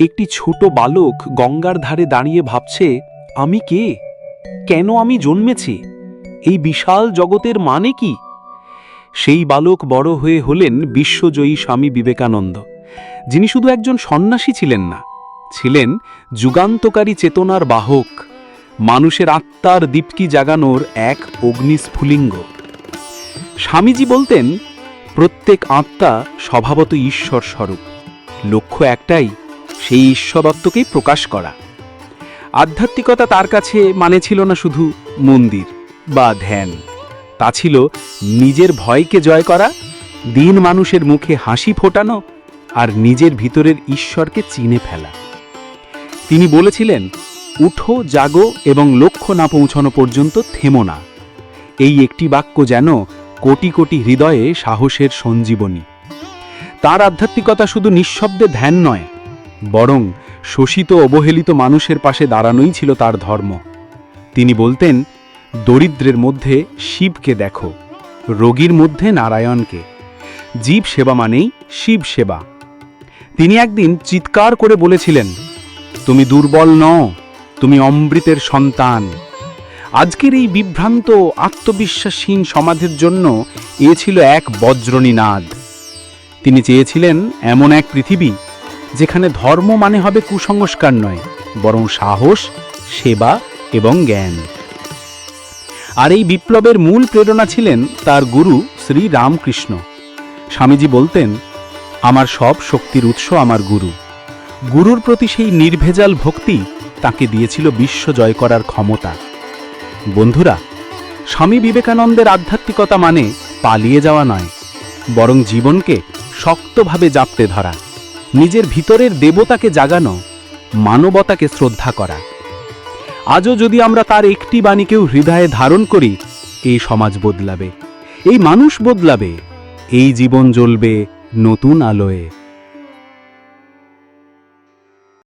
একটি ছোট বালক গঙ্গার ধারে দাঁড়িয়ে ভাবছে, আমি কে? কেন আমি জন্মেছি? এই বিশাল জগতের মানে কি? সেই বালক বড় হয়ে হলেন বিশ্বজয়ী স্বামী বিবেকানন্দ, যিনি শুধু একজন সন্ন্যাসী ছিলেন না, ছিলেন যুগান্তকারী চেতনার বাহক, মানুষের আত্মার দীপ্তি জাগানোর এক অগ্নিস্ফুলিঙ্গ। স্বামীজি বলতেন, প্রত্যেক আত্মা স্বভাবত ঈশ্বর স্বরূপ লক্ষ্য একটাই সেই ঈশ্বরত্বকেই প্রকাশ করা। আধ্যাত্মিকতা তার কাছে মানে ছিল না শুধু মন্দির বা ধ্যান, তা ছিল নিজের ভয়কে জয় করা, দিন মানুষের মুখে হাসি ফোটানো আর নিজের ভিতরের ঈশ্বরকে চিনে ফেলা। তিনি বলেছিলেন, উঠো, জাগো এবং লক্ষ্য না পৌঁছানো পর্যন্ত থেমো না। এই একটি বাক্য যেন কোটি কোটি হৃদয়ে সাহসের সঞ্জীবনী। তার আধ্যাত্মিকতা শুধু নিঃশব্দে ধ্যান নয় বরং শোষিত অবহেলিত মানুষের পাশে দাঁড়ানোই ছিল তার ধর্ম। তিনি বলতেন, দরিদ্রের মধ্যে শিবকে দেখো, রোগীর মধ্যে নারায়ণকে। জীব সেবা মানেই শিব সেবা। তিনি একদিন চিৎকার করে বলেছিলেন, তুমি দুর্বল নও, তুমি অমৃতের সন্তান। আজকের এই বিভ্রান্ত, আত্মবিশ্বাসহীন সমাজের জন্য এ ছিল এক বজ্রনীনাদ। তিনি চেয়েছিলেন, এমন এক পৃথিবী যেখানে ধর্ম মানে হবে কুসংস্কার নয়, বরং সাহস, সেবা এবং জ্ঞান। আর এই বিপ্লবের মূল প্রেরণা ছিলেন তার গুরু শ্রী রামকৃষ্ণ। স্বামীজি বলতেন, আমার সব শক্তির উৎস আমার গুরু। গুরুর প্রতি সেই নির্ভেজাল ভক্তি তাকে দিয়েছিল বিশ্ব জয় করার ক্ষমতা। বন্ধুরা, স্বামী বিবেকানন্দের আধ্যাত্মিকতা মানে পালিয়ে যাওয়া নয়, বরং জীবনকে শক্তভাবে জাপতে ধরা। নিজের ভিতরের দেবতাকে জাগানো, মানবতাকে শ্রদ্ধা করা। আজও যদি আমরা তার একটি বাণীকেও হৃদয়ে ধারণ করি, এই সমাজ বদলাবে, এই মানুষ বদলাবে, এই জীবন জ্বলবে নতুন আলোয়।